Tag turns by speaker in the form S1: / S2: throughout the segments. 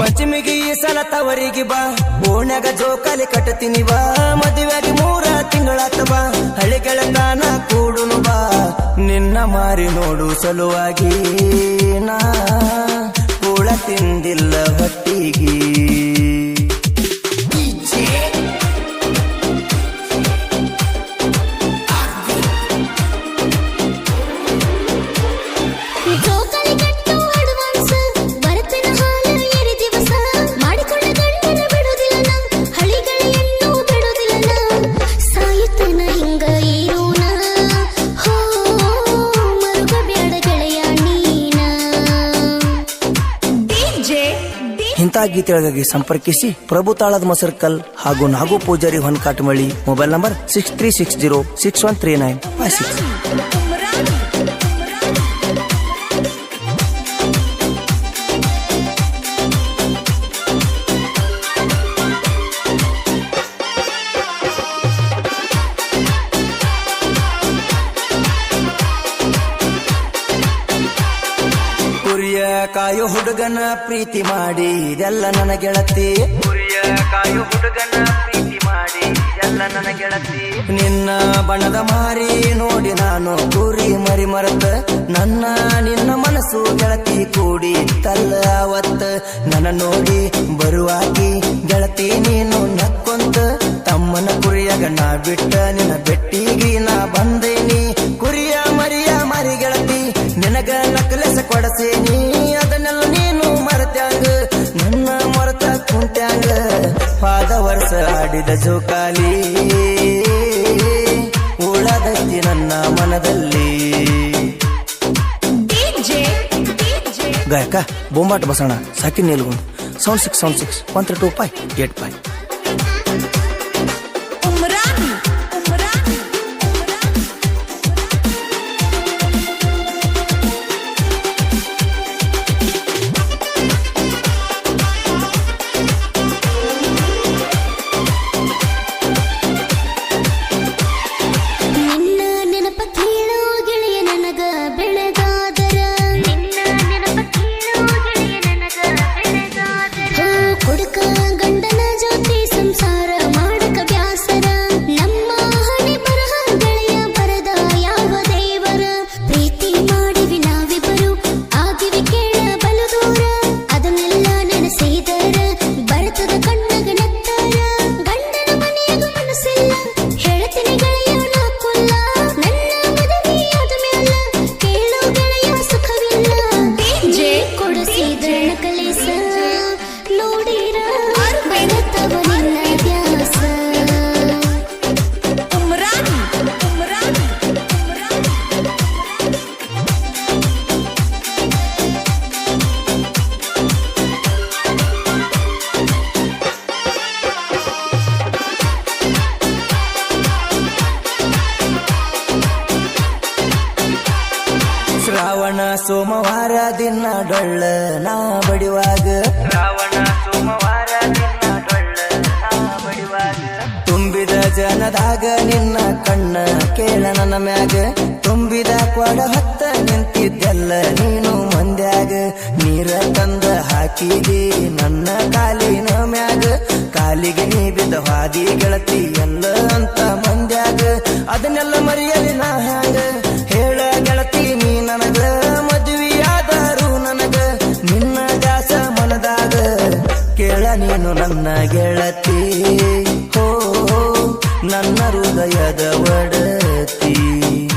S1: ಪಂಚಮಿಗೆ ಈ ಸಲ ತವರಿಗೆ ಬಾ. ಓಣ್ಯಾಗ ಜೋಕಾಲಿ ಕಟ್ಟತೀನಿ ಬಾ. ಮದುವೆಗೆ ಮೂರ ಬಾ. ಹಳಿ ಗೆಳತಾನ ಕೂಡುನು ಬಾ. ನಿನ್ನ ಮಾರಿ ನೋಡು ಸಲುವಾಗಿ ನಾ. ಕೂಳ ತಿಂದಿಲ್ಲ ಹೊಟ್ಟಿಗೆ. ಇಂಥ ಗೀತೆಗಳಿಗಾಗಿ ಸಂಪರ್ಕಿಸಿ ಪ್ರಭು ತಾಳದ ಮಸರ್ಕಲ್ ಹಾಗೂ Nagu Pujari Honkatamalli mobile number six three six zero six one three nine five six. ಕಾಯೋ ಹುಡುಗನ ಪ್ರೀತಿ ಮಾಡಿ ಇದೆಲ್ಲ ನನ್ನ ಗೆಳತಿ. ಗುರಿಯ ಕಾಯೋ ಹುಡುಗನ ಪ್ರೀತಿ ಮಾಡಿ ಇದೆಲ್ಲ ನನ್ನ ಗೆಳತಿ. ನಿನ್ನ ಬಣ್ಣದ ಮಾರಿ ನೋಡಿ ನಾನು ಗುರಿ ಮರಿ ಮರತ ನನ್ನ ನಿನ್ನ ಮನಸ್ಸು ಗೆಳತಿ ಕೂಡಿ ತಲ್ಲ ಅವತ್ತ. ನನ್ನ ನೋಡಿ ಬರುವಾಗಿ ಗೆಳತಿ ನೀನು ನಕ್ಕೊಂತ ತಮ್ಮನ ಕುರಿಯಾಗ ನಾ ಬಿಟ್ಟ ನಿನ್ನ ಆಡಿದ ಜೋಕಾಲಿ. ಉಳದತ್ತಿ ನನ್ನ ಮನದಲ್ಲಿ. ಗಾಯಕ ಬೊಂಬಾಟ ಬಸಣ ಸಾಕಿ ನಿಲ್ಗೊಂಡು sound six sound six one three two five eight five ಸೋಮವಾರ ದಿನ ಡೊಳ್ಳ, ನಾ ಬಡಿವಾಗ. ರಾವಣ ಸೋಮವಾರ ದಿನ ನಾ ಬಡಿವಾಗ ತುಂಬಿದ ಜನದಾಗ ನಿನ್ನ ಕಣ್ಣ, ಕೇಳ ನನ್ನ ಮ್ಯಾಗ. ತುಂಬಿದ ಕೊಡ ಹತ್ತ ನಿಂತಿದ್ದೆಲ್ಲ ನೀನು ಮಂದ್ಯಾಗ. ನೀರ ತಂದ ಹಾಕಿದಿ ನನ್ನ ಕಾಲಿನ ಮ್ಯಾಗ. ಕಾಲಿಗೆ ನೀ ಬಿದ್ದ ಹಾದಿ ಗೆಳತಿ ಎಲ್ಲ ಅಂತ ನನ್ನ ಹೃದಯದ ಒಡತಿ.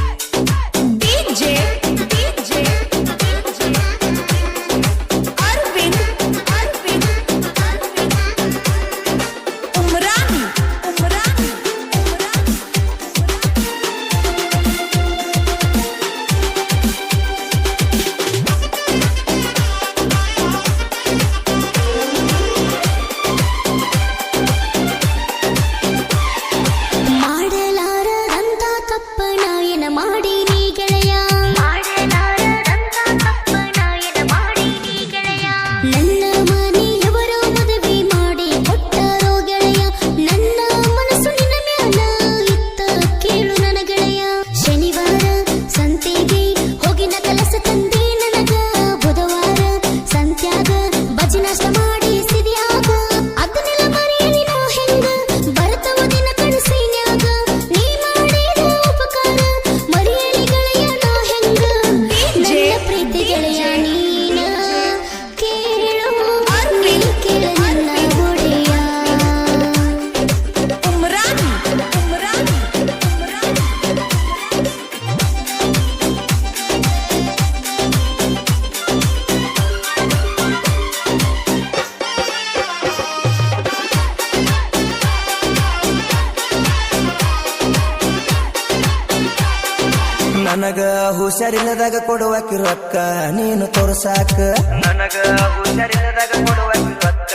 S2: ನನಗ
S1: ಹುಷಾರಿಲ್ಲದಾಗ ಕೊಡುವಕಿ ರೊಕ್ಕ ನೀನು ತೋರ್ಸಾಕ. ನನಗ ಹುಷಾರಿಲ್ಲದಾಗ ಕೊಡುವಕಿ ರೊಕ್ಕ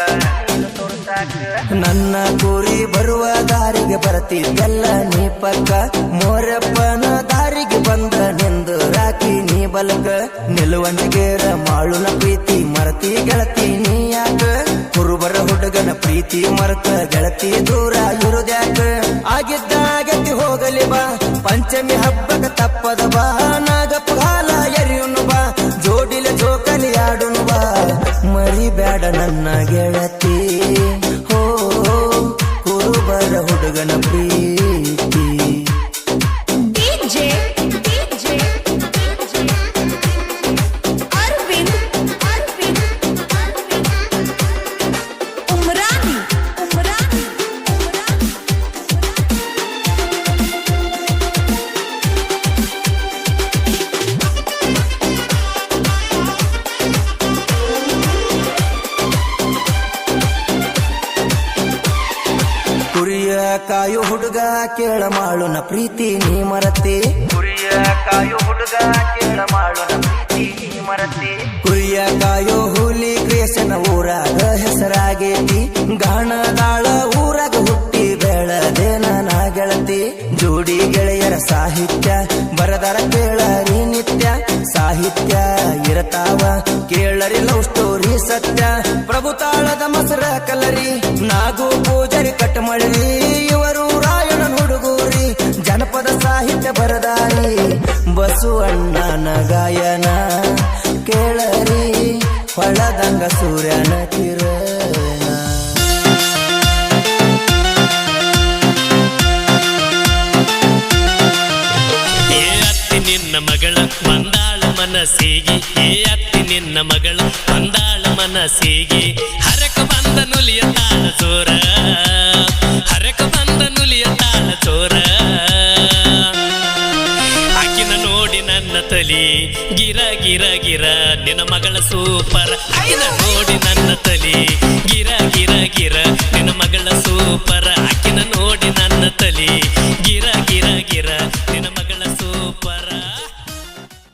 S1: ನೀನು ತೋರ್ಸಾಕ. ನನ್ನ ಗುರಿ ಬರುವ ದಾರಿಗೆ ಬರ್ತಿದ್ದೆಲ್ಲ ನೀ ಪಕ್ಕ. ಮೋರಪ್ಪನ ದಾರಿಗೆ ಬಂದ ನಿಂದು ರಾಕಿ ನೀ ಬಲಕ. ನಿಲುವಂಜಗೇರ ಮಾಳುನ ಪ್ರೀತಿ ಮರತಿ ಗೆಳತಿ ನೀ ಯಾಕ? ಕುರುಬರ ಹುಡುಗನ ಪ್ರೀತಿ ಮರತ ಗೆಳತಿ ದೂರ ಇರುದ್ಯಾಕ ಹಬ್ಬಕ ತಪ್ಪದ ಬಾ. ನಾಗಪ್ಪ ಹಾಲ ಎರಿಯುನು ಬಾ. ಜೋಡಿಲ ಜೋಕಲಿ ಆಡುನು ಬಾ. ಬೇಡ ನನ್ನ ಗೆಳತಿ ಕಾಯು ಹುಡುಗ ಕೇಳ ಮಾಡೋಣ ಪ್ರೀತಿ ನೀ ಮರತೆ. ಕುರಿಯ ಕಾಯೋ ಹುಡುಗ ಕೇಳ ಮಾಡೋಣ ಪ್ರೀತಿ ನೀ ಮರತೆ. ಕುರಿಯ ಕಾಯೋ ಹುಲಿ ಕ್ರೇಸನ ಊರಾಗ ಹೆಸರಾಗೇತಿ. ಗಾಣದಾಳ ಊರಾಗ ಹುಟ್ಟಿ ಬೆಳದೇನ ನಾ ಗೆಳತಿ. ಜೋಡಿ ಗೆಳೆಯರ ಸಾಹಿತ್ಯ ಬರದರ ಕೇಳರಿ ನಿತ್ಯ. ಸಾಹಿತ್ಯ ಇರತಾವ ಕೇಳರಿ ಲವ್ ಸ್ಟೋರಿ ಸತ್ಯ ಪ್ರಭುತಾಳದ ಮಸರ ಕಲರಿ ನಾಗು ಪೂಜರಿ ಕಟ್ ಬರದಾರಿ. ಅಣ್ಣನ ಗಾಯನ ಕೇಳರಿ. ಹೊಳದಂಗ ಸೂರ್ಯನ ಕಿರಣ.
S3: ನಿನ್ನ ಮಗಳ ಮಂದಾಳ ಮನಸ್ಸಿಗೆ. ಏ ಅತ್ತಿ ನಿನ್ನ ಮಗಳ ಮಂದಾಳ ಮನಸ್ಸಿಗೆ. ಹರಕ ಬಂದ ನುಲಿಯ ತಾಳ ಚೋರ ಹರಕ ಬಂದ ನುಲಿಯ ತಾಳ ಚೋರ ಗಿರ ಗಿರ ಗಿರ ನಿನ್ನ ಮಗಳ ಸೂಪರ್. ಅಕ್ಕಿನ ನೋಡಿ ನನ್ನ ತಲೆ. ಗಿರ ಗಿರ ಗಿರ ನಿನ್ನ ಮಗಳ ಸೂಪರ್. ಅಕ್ಕಿನ ನೋಡಿ ನನ್ನ